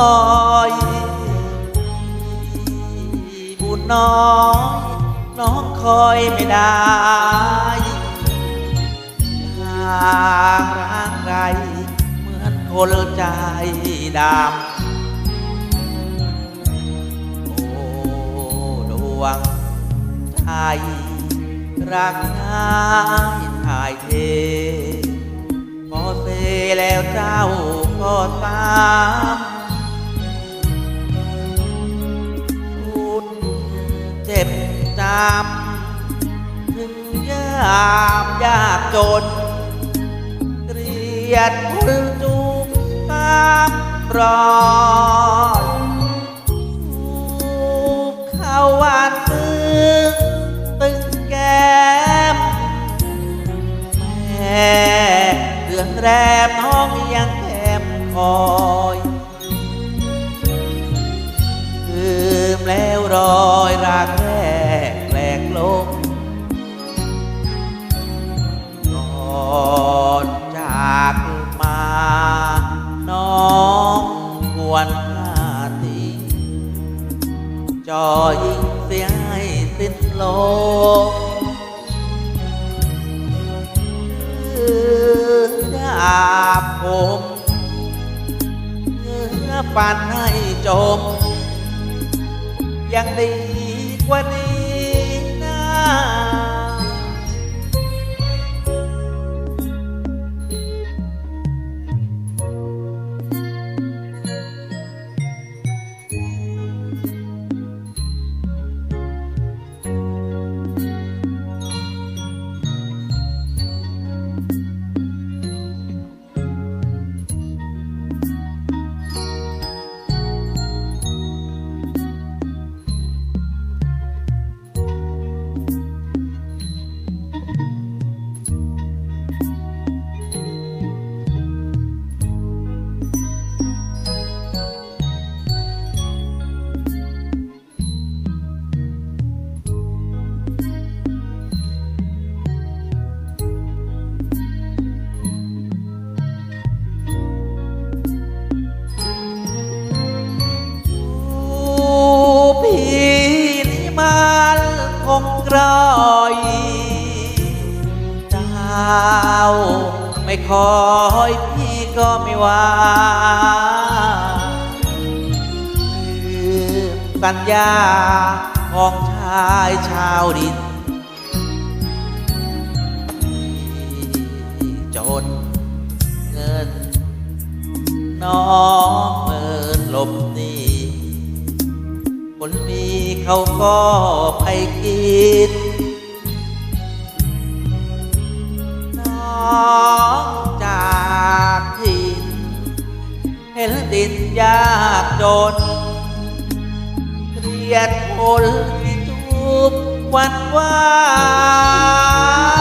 อยบุญน้อยน้องคอยไม่ได้ทางร่างไร เหมือนคนใจดำโอ้ดวงใจรักง่ายถ่ายเทพอเสแล้วเจ้าก็ตาม เจ็บจำถึงยามยากจน เกลียดคนจูบตามรอยจูบเข้าวานซึ้งตึงแก้มแม่เดือนแรมน้องยังแคมคอ กแหลกลงก่อนจากมา น้องควรหน้าทีจอยิงเสียให้สิ้นโลมดาบผมเนื้อฟันให้จมยังดีกว่านี้ รอยเจ้าไม่คอยพี่ก็ไม่ว่าลืมสัญญาของชายชาวดิน จนเงิน น้องเมินหลบหนีคนมี เขาก็ไปกินน้องจากทิ่นเห็นดินยากจนเครียดคนที่จูบวันวาน